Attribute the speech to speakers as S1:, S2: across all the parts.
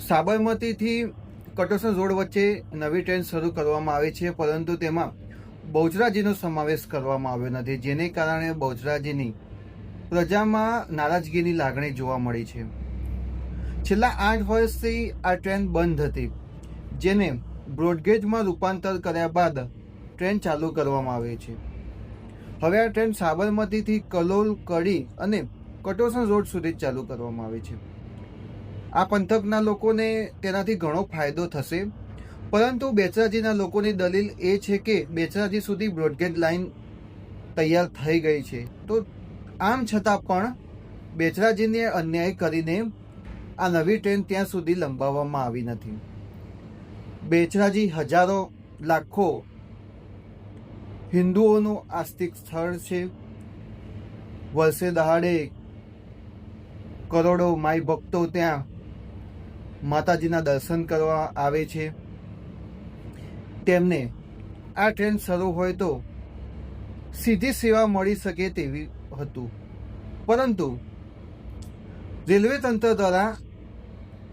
S1: સાબરમતીથી Katosan road વચ્ચે નવી train શરૂ કરવામાં આવી છે, પરંતુ તેમાં બહુચરાજીનો સમાવેશ કરવામાં આવ્યો નથી, જેને કારણે બહુચરાજીની પ્રજામાં નારાજગીની લાગણી જોવા મળી છે. છેલ્લા આઠ વર્ષથી આ ટ્રેન બંધ હતી, જેને બ્રોડગેજમાં રૂપાંતર કર્યા બાદ ટ્રેન ચાલુ કરવામાં આવે છે. હવે આ ટ્રેન સાબરમતીથી કલોલ, કડી અને કટોસણ રોડ સુધી ચાલુ કરવામાં આવે છે. આ પંથકના લોકોને તેનાથી ઘણો ફાયદો થશે. પરંતુ બેચરાજીના લોકોની દલીલ એ છે કે બેચરાજી સુધી બ્રોડગેજ લાઇન તૈયાર થઈ ગઈ છે. તો આમ છતાં પણ બેચરાજીને અન્યાય કરીને આ નવી ટ્રેન ત્યાં સુધી લંબાવવામાં આવી નથી. બેચરાજી હજારો, લાખો હિન્દુઓનું આસ્તિક સ્થળ છે. વર્ષે દહાડે કરોડો માય ભક્તો ત્યાં માતાજીના દર્શન કરવા આવે છે. તેમને આ ટ્રેન શરૂ હોય તો સીધી સેવા મળી શકે તેવી હતું. પરંતુ રેલવે તંત્ર દ્વારા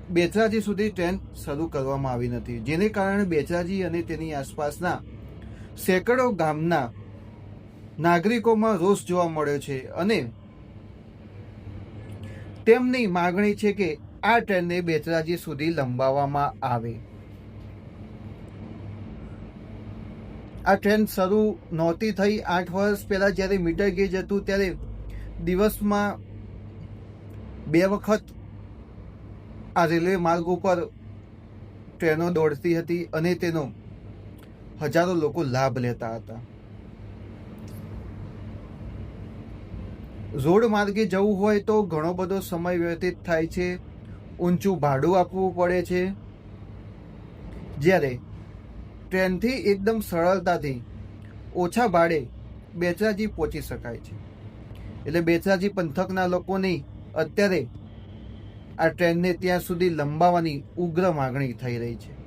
S1: બેચરાજી સુધી ટ્રેન શરૂ કરવામાં આવી નથી. જેને કારણે બેચરાજી અને તેની આસપાસના સેંકડો ગામના નાગરિકોમાં રોષ જોવા મળ્યો છે અને તેમની માગણી છે કે આ ટ્રેનને બેચરાજી સુધી લંબાવવામાં આવે. આ ટ્રેન શરૂ નહોતી થઈ. આઠ વર્ષ પહેલાં જ્યારે મીટર ગેજ હતું ત્યારે દિવસમાં બે વખત આ રેલવે માર્ગ ઉપર ટ્રેનો દોડતી હતી અને તેનો હજારો લોકો લાભ લેતા હતા. રોડ માર્ગે જવું હોય તો ઘણો બધો સમય વ્યતીત થાય છે. ઊંચું ભાડું આપવું પડે છે? જ્યારે ટ્રેનથી એકદમ સરળતાથી ઓછા ભાડે બેચરાજી પહોંચી શકાય છે. એટલે બેચરાજી પંથકના લોકોની અત્યારે આ ટ્રેનને ત્યાં સુધી લંબાવવાની ઉગ્ર માગણી થઈ રહી છે.